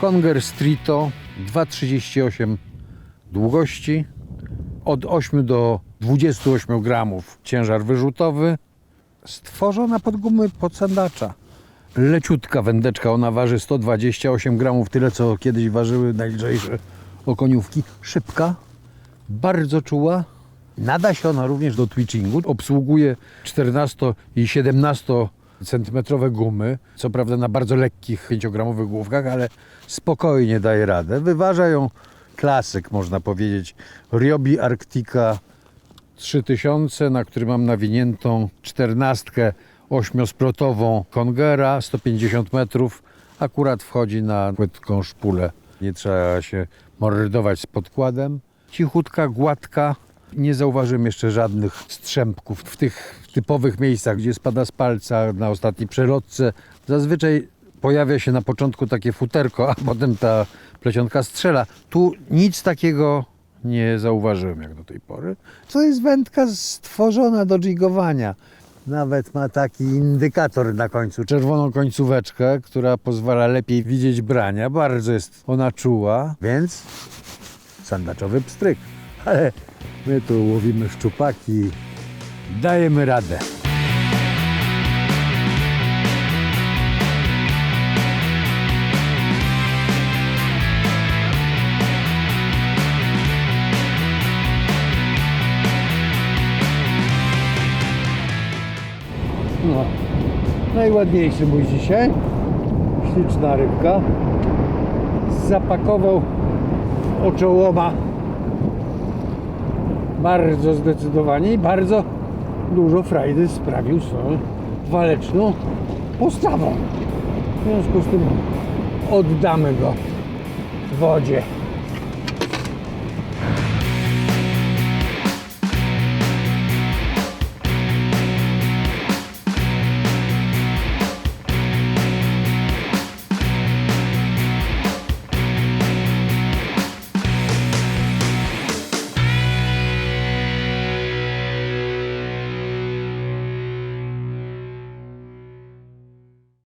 Conger Strito 2,38 długości, od 8 do 28 gramów ciężar wyrzutowy, stworzona pod gumy pod sandacza. Leciutka wędeczka, ona waży 128 gramów, tyle co kiedyś ważyły najlżejsze okoniówki. Szybka, bardzo czuła. Nada się ona również do twitchingu. Obsługuje 14 i 17 centymetrowe gumy, co prawda na bardzo lekkich 5-gramowych główkach, ale spokojnie daje radę. Wyważa ją klasyk, można powiedzieć. Ryobi Arctica 3000, na który mam nawiniętą czternastkę ośmiosprotową Kongera, 150 metrów. Akurat wchodzi na płytką szpulę. Nie trzeba się mordować z podkładem. Cichutka, gładka. Nie zauważyłem jeszcze żadnych strzępków w tych typowych miejscach, gdzie spada z palca na ostatniej przelotce. Zazwyczaj pojawia się na początku takie futerko, a potem ta plecionka strzela. Tu nic takiego nie zauważyłem jak do tej pory. To jest wędka stworzona do jigowania. Nawet ma taki indykator na końcu, czerwoną końcóweczkę, która pozwala lepiej widzieć brania. Bardzo jest ona czuła, więc sandaczowy pstryk. Ale my tu łowimy szczupaki, dajemy radę. No, najładniejszy mój dzisiaj. Śliczna rybka. Zapakował oczołoma bardzo zdecydowanie i bardzo dużo frajdy sprawił swoją waleczną postawą. W związku z tym oddamy go wodzie.